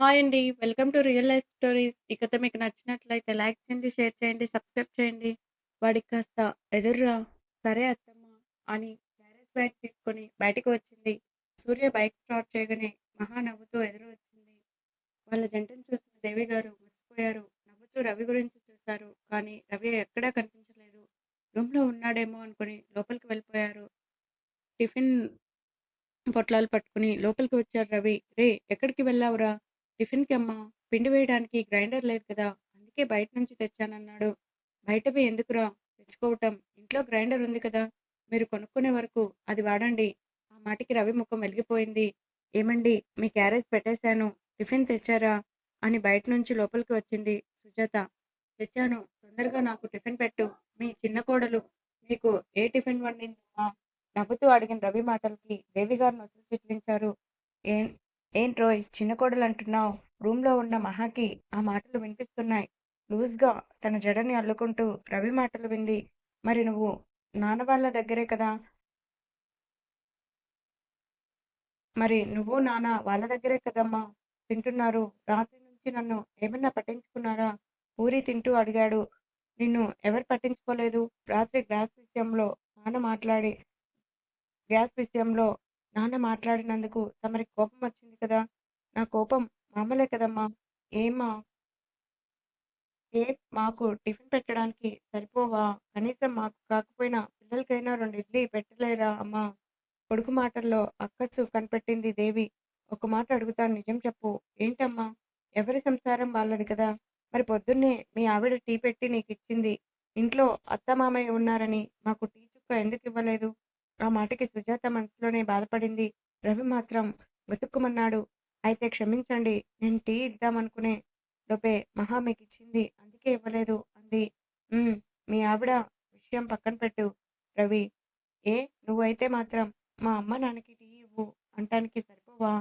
Hi అండి. Welcome to real life stories. ఈ కథ మీకు నచ్చినట్లయితే లైక్ చేయండి, షేర్ చేయండి, సబ్స్క్రైబ్ చేయండి. వాడికి కాస్త ఎదురురా. సరే అత్తమ్మ అని క్యారేజ్ బ్యాగ్ తీసుకొని బయటకు వచ్చింది. సూర్య బైక్ స్టార్ట్ చేయగానే మహా నవ్వుతూ ఎదురు వచ్చింది. వాళ్ళ జంటను చూసిన దేవి గారు మర్చిపోయారు. నవ్వుతూ రవి గురించి చూశారు. కానీ రవి ఎక్కడా కనిపించలేదు. రూమ్‌లో ఉన్నాడేమో అనుకుని లోపలికి వెళ్ళిపోయారు. టిఫిన్ పొట్లాలు పట్టుకుని లోపలికి వచ్చారు రవి. రేయ్! ఎక్కడికి వెళ్ళావురా? టిఫిన్‌కి అమ్మా. పిండి వేయడానికి గ్రైండర్ లేదు కదా! అందుకే బయట నుంచి తెచ్చానన్నాడు. బయటవి ఎందుకురా తెచ్చుకోవటం? ఇంట్లో గ్రైండర్ ఉంది కదా! మీరు కొనుక్కునే వరకు అది వాడండి. ఆ మాటకి రవి ముఖం వెలిగిపోయింది. ఏమండీ మీ క్యారేజ్ పెట్టేశాను. టిఫిన్ తెచ్చారా? అని బయట నుంచి లోపలికి వచ్చింది సుజాత. తెచ్చాను. తొందరగా నాకు టిఫిన్ పెట్టు. మీ చిన్న కోడలు మీకు ఏ టిఫిన్ వండిందమ్మా? నవ్వుతూ అడిగిన రవి మాటలకి దేవిగారు నొసలు చిట్లించారు. ఏం ఏంట్రోయ్ చిన్న కోడలు అంటున్నావు రూమ్‌లో ఉన్న మహాకి ఆ మాటలు వినిపిస్తున్నాయి. లూజ్‌గా తన జడని అల్లుకుంటూ రవి మాటలు వింది. మరి నువ్వు నాన్న వాళ్ళ దగ్గరే కదా! మరి నువ్వు నాన్న వాళ్ళ దగ్గరే కదమ్మా తింటున్నారు. రాత్రి నుంచి నన్ను ఏమన్నా పట్టించుకున్నారా? ఊరి తింటూ అడిగాడు. నిన్ను ఎవరు పట్టించుకోలేదు? రాత్రి గ్యాస్ విషయంలో నాన్న మాట్లాడి గ్యాస్ విషయంలో నాన్న మాట్లాడినందుకు తమరికి కోపం వచ్చింది కదా! నా కోపం మామూలే కదమ్మా! ఏమ్మా? ఏం మాకు టిఫిన్ పెట్టడానికి సరిపోవా? కనీసం మాకు కాకపోయినా పిల్లలకైనా రెండు ఇడ్లీ పెట్టలేరా అమ్మా? కొడుకు మాటల్లో అక్కసు కనిపెట్టింది దేవి. ఒక మాట అడుగుతాను నిజం చెప్పు. ఏంటమ్మా? ఎవరి సంసారం వాళ్ళది కదా! మరి పొద్దున్నే మీ ఆవిడ టీ పెట్టి నీకు ఇచ్చింది ఇంట్లో అత్త మామయ్య ఉన్నారని మాకు టీ చుక్క ఎందుకు ఇవ్వలేదు ఆ మాటకి సుజాత మనసులోనే బాధపడింది. రవి మాత్రం వెతుక్కుమన్నాడు అయితే క్షమించండి. నేను టీ ఇద్దామనుకునే లోపే మహా మీకు ఇచ్చింది అందుకే ఇవ్వలేదు అంది. మీ ఆవిడ విషయం పక్కన పెట్టు రవి. ఏ నువ్వైతే మాత్రం మా అమ్మ నాన్నకి టీ ఇవ్వు అంటానికి సరిపోవా?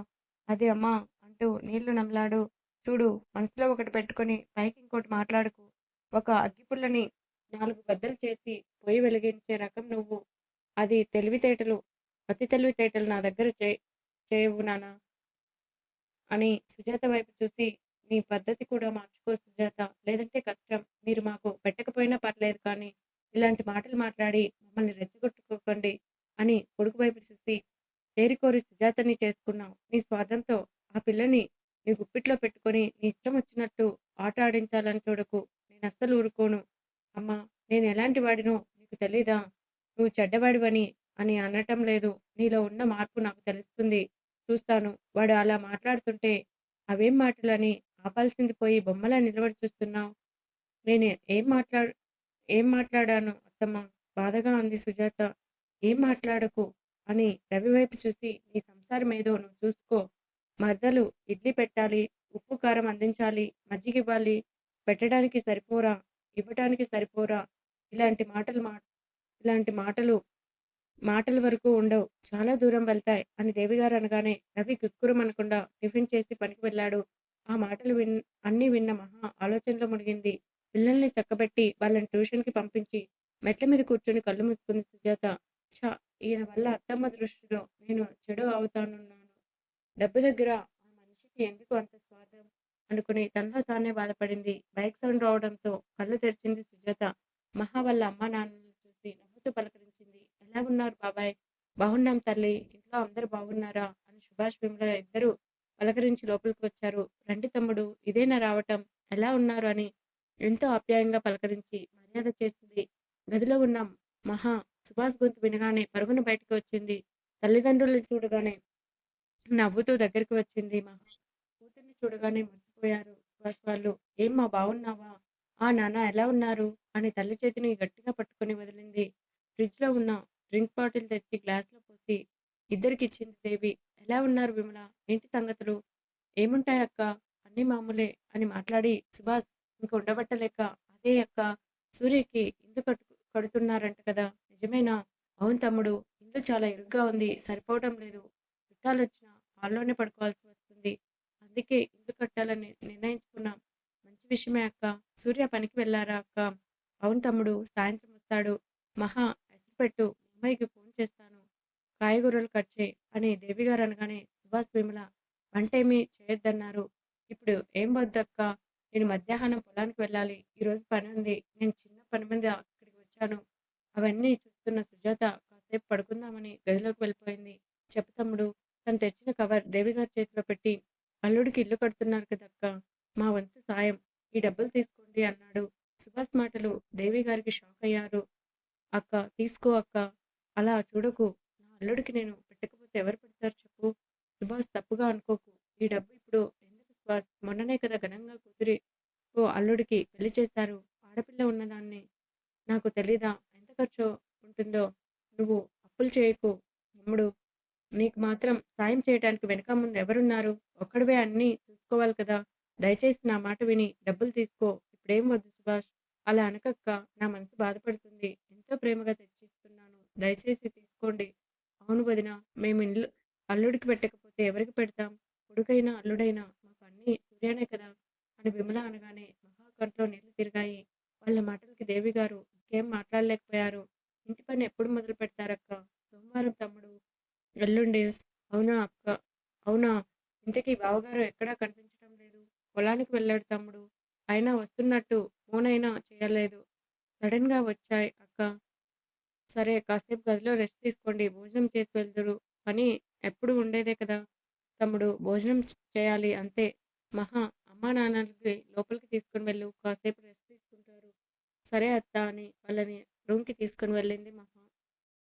అది అమ్మా అంటూ నీళ్ళు నమ్లాడు చూడు మనసులో ఒకటి పెట్టుకొని పైకి ఇంకోటి మాట్లాడుకు ఒక అగ్గిపుల్లని నాలుగు బద్దలు చేసి పొయ్యి వెలిగించే రకం నువ్వు. అది తెలివితేటలు. అతి తెలివితేటలు నా దగ్గర చే చేయవు నానా అని సుజాత వైపు చూసి నీ పద్ధతి కూడా మార్చుకో సుజాత. లేదంటే కష్టం. మీరు మాకు పెట్టకపోయినా పర్లేదు కానీ ఇలాంటి మాటలు మాట్లాడి మమ్మల్ని రెచ్చగొట్టుకోకండి అని కొడుకు వైపు చూసి ఏరికోరి సుజాతని చేసుకున్నావు. నీ స్వార్థంతో ఆ పిల్లని నీ గుప్పిట్లో పెట్టుకొని నీ ఇష్టం వచ్చినట్టు ఆట ఆడించాలని చూడకు. నేను అస్సలు ఊరుకోను. అమ్మా నేను ఎలాంటి వాడినో నీకు తెలీదా? నువ్వు చెడ్డవాడివని అని అనటం లేదు. నీలో ఉన్న మార్పు నాకు తెలుస్తుంది. చూస్తాను. వాడు అలా మాట్లాడుతుంటే అవేం మాటలని ఆపాల్సింది పోయి బొమ్మలా నిలబడి చూస్తున్నావు నేను ఏం మాట్లా ఏం మాట్లాడాను అత్తమ్మ బాధగా అంది సుజాత. ఏం మాట్లాడకు అని రవి వైపు చూసి నీ సంసారం ఏదో నువ్వు చూసుకో. మరదలు ఇడ్లీ పెట్టాలి. ఉప్పు కారం అందించాలి. మజ్జిగ ఇవ్వాలి పెట్టడానికి సరిపోరా? ఇవ్వటానికి సరిపోరా? ఇలాంటి మాటలు మా ఇలాంటి మాటలు మాటల వరకు ఉండవు. చాలా దూరం వెళ్తాయి అని దేవిగారు అనగానే రవి గుక్కురుమనకుండా టిఫిన్ చేసి పనికి వెళ్ళాడు. ఆ మాటలు విన్ అన్ని విన్న మహా ఆలోచనలో మునిగింది. పిల్లల్ని చక్కబెట్టి వాళ్ళని ట్యూషన్కి పంపించి మెట్ల మీద కూర్చొని కళ్ళు మూసుకుంది సుజాత. షా ఈయన వల్ల అత్తమ్మ దృష్టిలో నేను చెడు అవుతానున్నాను. డబ్బు దగ్గర ఆ మనిషికి ఎందుకు అంత స్వార్థం? అనుకుని తనలో తానే బాధపడింది. బైక్ సౌండ్ రావడంతో కళ్ళు తెరిచింది సుజాత. మహా వాళ్ళ అమ్మ నాన్న నవ్వుతూ పలకరించింది. ఎలాగున్నారు బాబాయ్? బాగున్నాం తల్లి ఇంట్లో అందరు బాగున్నారా? అని సుభాష్, విమల ఇద్దరు పలకరించి లోపలికి వచ్చారు. రండి తమ్ముడు ఇదేనా రావటం? ఎలా ఉన్నారు? అని ఎంతో ఆప్యాయంగా పలకరించి మర్యాద చేసింది. గదిలో ఉన్న మహా సుభాష్ గొంతు వినగానే పరుగున బయటకు వచ్చింది. తల్లిదండ్రులను చూడగానే నవ్వుతూ దగ్గరికి వచ్చింది మహా. కూతుర్ని చూడగానే మర్చిపోయారు సుభాష్ వాళ్ళు. ఏం మా బాగున్నావా? ఆ నాన్న ఎలా ఉన్నారు? అని తల్లి చేతిని గట్టిగా పట్టుకుని వదిలింది. ఫ్రిడ్జ్‌లో ఉన్న డ్రింక్ బాటిల్ తెచ్చి గ్లాసులో పోసి ఇద్దరికిచ్చింది దేవి. ఎలా ఉన్నారు విమల? ఏంటి సంగతులు? ఏముంటాయి అక్క అన్ని మామూలే అని మాట్లాడి సుభాష్ ఇంక ఉండబట్టలేక అదే అక్క సూర్యకి ఇల్లు కట్టు కడుతున్నారంట కదా! నిజమేనా? అవును తమ్ముడు. ఇల్లు చాలా ఇరుగ్గా ఉంది. సరిపోవటం లేదు. చుట్టాలొచ్చినా హాల్లోనే పడుకోవాల్సి వస్తుంది. అందుకే ఇల్లు కట్టాలని నిర్ణయించుకున్నాం. మంచి విషయమే అక్క సూర్య పనికి వెళ్ళారా అక్క అవును తమ్ముడు. సాయంత్రం వస్తాడు. మహా పెట్టు. అమ్మాయికి ఫోన్ చేస్తాను. కాయగూరలు కట్ చేయి అని దేవిగారు అనగానే సుభాష్, విమల వంటేమీ చేయొద్దన్నారు. ఇప్పుడు ఏం వద్దక్క నేను మధ్యాహ్నం పొలానికి వెళ్ళాలి. ఈరోజు ఉంది నేను చిన్న పని మీద అక్కడికి వచ్చాను. అవన్నీ చూస్తున్న సుజాత కాసేపు పడుకుందామని గదిలోకి వెళ్ళిపోయింది. చెప్పుతమ్ముడు తను తెచ్చిన కవర్ దేవిగారి చేతిలో పెట్టి అల్లుడికి ఇల్లు కడుతున్నారు కదక్క మా వంతు సాయం. ఈ డబ్బులు తీసుకోండి అన్నాడు. సుభాష్ మాటలు దేవిగారికి షాక్ అయ్యారు. అక్క తీసుకో అక్క అలా చూడకు. నా అల్లుడికి నేను పెట్టకపోతే ఎవరు పెడతారు చెప్పు? సుభాష్ తప్పుగా అనుకోకు. ఈ డబ్బు ఇప్పుడు ఎందుకు సుభాష్? మొన్ననే కదా ఘనంగా కూతురికో అల్లుడికి పెళ్ళి చేశారు. ఆడపిల్ల ఉన్నదాన్ని నాకు తెలీదా? ఎంత ఖర్చు ఉంటుందో? నువ్వు అప్పులు చేయకు తమ్ముడు నీకు మాత్రం సాయం చేయటానికి వెనక ముందు ఎవరున్నారు? ఒక్కడివే అన్నీ చూసుకోవాలి కదా! దయచేసి నా మాట విని డబ్బులు తీసుకో. ఇప్పుడేం వద్దు సుభాష్! అలా అనకక్కా! దయచేసి తీసుకోండి. అవును వదినా! మేము ఇల్లు అల్లుడికి పెట్టకపోతే ఎవరికి పెడతాం? కొడుకైనా, అల్లుడైనా మాకు అన్నీ సూర్యానే కదా! అని విమల అనగానే మహాకంట్లో నీళ్ళు తిరిగాయి. వాళ్ళ మాటలకి దేవి గారు ఇంకేం మాట్లాడలేకపోయారు. ఇంటి పని ఎప్పుడు మొదలు పెడతారక్క సోమవారం తమ్ముడు ఎల్లుండి. అవునా అక్క అవునా! ఇంతకీ బావగారు ఎక్కడా కనిపించడం లేదు. పొలానికి వెళ్ళాడు తమ్ముడు అయినా వస్తున్నట్టు ఫోన్ అయినా చేయలేదు. సడన్గా వచ్చాయి అక్క సరే కాసేపు గదిలో రెస్ట్ తీసుకోండి. భోజనం చేసి వెళ్దురు. పని ఎప్పుడు ఉండేదే కదా తమ్ముడు భోజనం చేయాలి అంతే. మహా! అమ్మానాన్నల్ని లోపలికి తీసుకుని వెళ్ళు. కాసేపు రెస్ట్ తీసుకుంటారు. సరే అత్త అని వాళ్ళని రూమ్కి తీసుకుని వెళ్ళింది మహా.